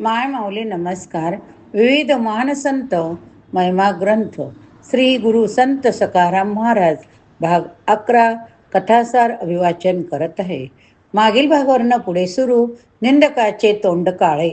माय माऊली नमस्कार. विविध मानसंत महिमा ग्रंथ श्री गुरु संत सकाराम महाराज भाग अकरा कथासार अभिवाचन करत आहे. मागील भागावरनं पुढे सुरू निंदकाचे तोंड काळे.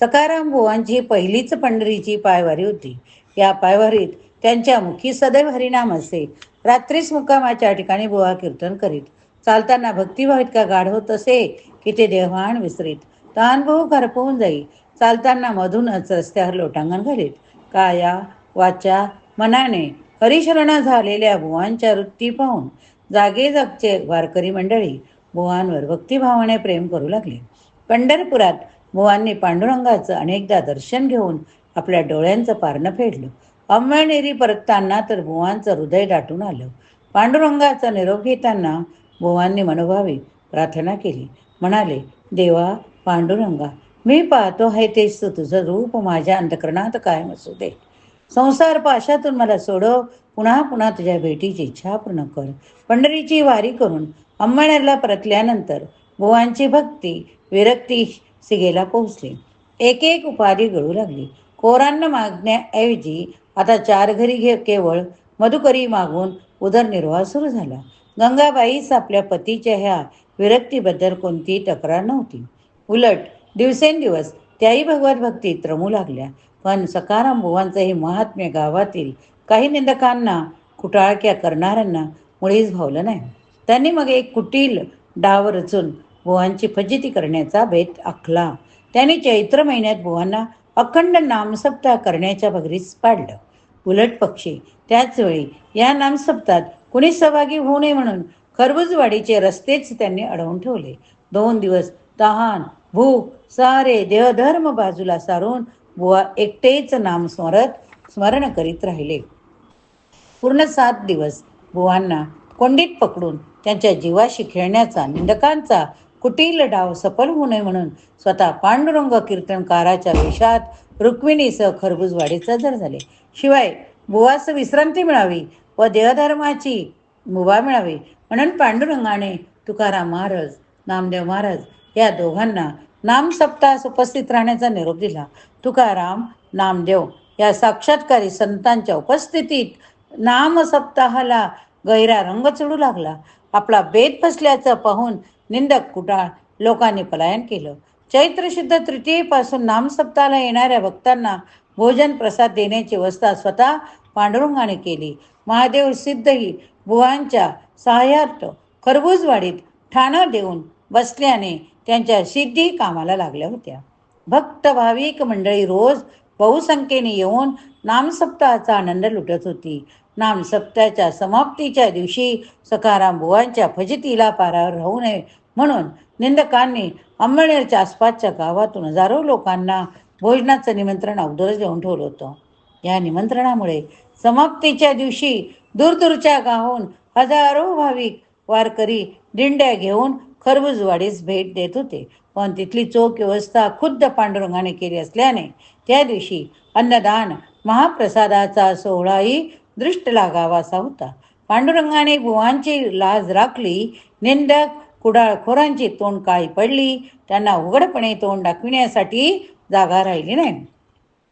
सकाराम बुवांची पहिलीच पंढरीची पायवारी होती. या पायवारीत त्यांच्या मुखी सदैव हरिनाम असे रात्रीच मुक्कामाच्या ठिकाणी बुवा कीर्तन करीत. चालताना भक्तिभाव इतका गाढ होत असे की ते देवाण विसरीत. तानभाऊ करपवून जाई. चालताना मधूनच रस्त्यावर लोटांगण घालीत काया वाचा मनाने हरिशरण झालेल्या भुवांच्या वृत्ती पाहून जागे जागचे वारकरी मंडळी भुवांवर भक्तिभावाने प्रेम करू लागले. पंढरपुरात भुवांनी पांडुरंगाचं अनेकदा दर्शन घेऊन आपल्या डोळ्यांचं पारणं फेडलं. अंमळनेरी परतताना तर भुवांचं हृदय दाटून आलं. पांडुरंगाचा निरोप घेताना भुवांनी मनोभावी प्रार्थना केली. म्हणाले देवा पांडुरंगा मी पाहतो आहे तेच तुझं रूप माझ्या अंतकरणात कायम असू दे. संसार पाशातून मला सोडव. पुन्हा पुन्हा तुझ्या भेटीची इच्छा पूर्ण कर. पंढरीची वारी करून अंमळनेरला परतल्यानंतर भुवांची भक्ती विरक्ती सिगेला पोहोचली. एक एक उपाधी गळू लागली. कोरांना मागण्याऐवजी आता चार घरी घे केवळ मधुकरी मागून उदरनिर्वाह सुरू झाला. गंगाबाईस आपल्या पतीच्या ह्या विरक्तीबद्दल कोणतीही तक्रार नव्हती. उलट दिवसेंदिवस त्याही भगवत भक्तीत रमू लागल्या. पण सकाराम बुवांचं हे महात्म्य गावातील काही निंदकांना कुटाळक्या करणाऱ्यांना मुळीच भावलं नाही. त्यांनी मग एक कुटील डाव रचून बुवांची फजिती करण्याचा बेत आखला. त्यांनी चैत्र महिन्यात बुवांना अखंड नामसप्ताह करण्याच्या भगरीस पाडलं. उलट पक्षी त्याचवेळी या नामसप्तात कुणी सहभागी होऊ नये म्हणून खरबुजवाडीचे रस्तेच त्यांनी अडवून ठेवले. दोन दिवस तहान भूक सारे देहधर्म बाजूला सारून बुवा एकटेच नाम स्मरत स्मरण करीत राहिले. पूर्ण सात दिवस बुवांना कोंडीत पकडून त्यांच्या जीवाशी खेळण्याचा निंदकांचा कुटील डाव सफल होऊ नये म्हणून स्वतः पांडुरंग कीर्तनकाराच्या वेशात रुक्मिणीसह खरबूजवाडीचा जर झाले. शिवाय बुवास विश्रांती मिळावी व देहधर्माची मुभा मिळावी म्हणून पांडुरंगाने तुकाराम महाराज नामदेव महाराज या दोघांना नामसप्ताहास उपस्थित राहण्याचा निरोप दिला. तुकाराम नामदेव या साक्षात्कारी संतांच्या उपस्थितीत नामसप्ताहाला गैरा रंग चढू लागला. आपला बेत फसल्याचं पाहून निंदक कुटाळ लोकांनी पलायन केलं. चैत्र शुद्ध तृतीयेपासून नामसप्ताला येणाऱ्या भक्तांना भोजन प्रसाद देण्याची व्यवस्था स्वतः पांडुरंगाने केली. महादेव सिद्धही बुवांच्या सहाय्यार्थ खरबूजवाडीत ठाणं देऊन बसल्याने त्यांच्या सिद्धी कामाला लागल्या होत्या. भक्त भाविक मंडळी रोज बहुसंख्येने येऊन नामसप्ताहाचा आनंद लुटत होती. नामसप्ताहाच्या समाप्तीच्या दिवशी सकाराम बुवांच्या फजितीला पारावर राहू नये म्हणून निंदकांनी अंमळनेरच्या आसपासच्या गावातून हजारो लोकांना भोजनाचं निमंत्रण अगोदरच देऊन ठेवलं होतं. या निमंत्रणामुळे समाप्तीच्या दिवशी दूरदूरच्या गावून हजारो भाविक वारकरी दिंड्या घेऊन खरबूजवाडीस भेट देत होते. पण तिथली चोख व्यवस्था खुद्द पांडुरंगाने केली असल्याने त्या दिवशी अन्नदान महाप्रसादाचा सोहळाही दृष्ट लागावासा होता. पांडुरंगाने बुवांची लाज राखली निंदक कुडाळखोरांची तोंड काळी पडली त्यांना उघडपणे तोंड दाखविण्यासाठी जागा राहिली नाही.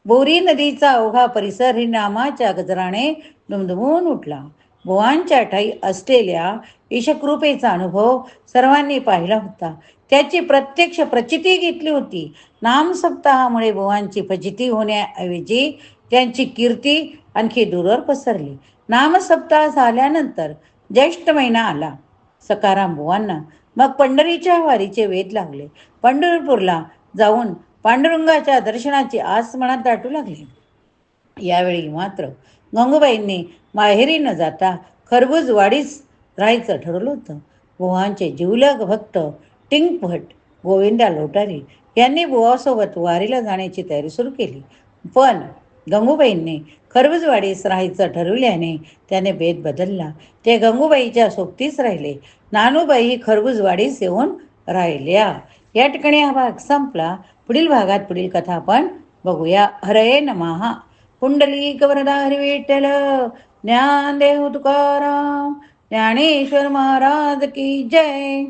बोरी नदीचा अवघा परिसर ही नामाच्या गजराने दुमदुमून उठला. भुवांच्या ठाई असलेल्या ईशकृपेचा अनुभव सर्वांनी पाहिला होता. त्याची प्रत्यक्ष प्रचिती घेतली होती. नामसप्ताहामुळे भुवांची फजिती होण्याऐवजी त्यांची कीर्ती आणखी दूरवर पसरली. नामसप्ताह झाल्यानंतर ज्येष्ठ महिना आला. सकाराम बुवांना मग पंढरीच्या वारीचे वेध लागले. पंढरपूरला जाऊन पांडुरंगाच्या दर्शनाची आस मनात दाटू लागली. यावेळी मात्र गंगूबाईंनी माहेरी न जाता खरबूजवाडीस राहायचं ठरवलं होतं. बुवांचे जिवलग भक्त टिंगभट गोविंदा लोटारी यांनी बुवासोबत वारीला जाण्याची तयारी सुरू केली. पण गंगूबाईंनी खरबूजवाडीस राहायचं ठरवल्याने त्याने भेद बदलला. ते गंगूबाईच्या सोबतीच राहिले. नानूबाई ही खरबूजवाडीस येऊन राहिल्या. या ठिकाणी हा भाग संपला. पुढील भागात पुढील कथा आपण बघूया. हरये नमहा पुंडली वरदा हरी विठ्ठल ज्ञानदेव तुकाराम ज्ञानेश्वर महाराज की जय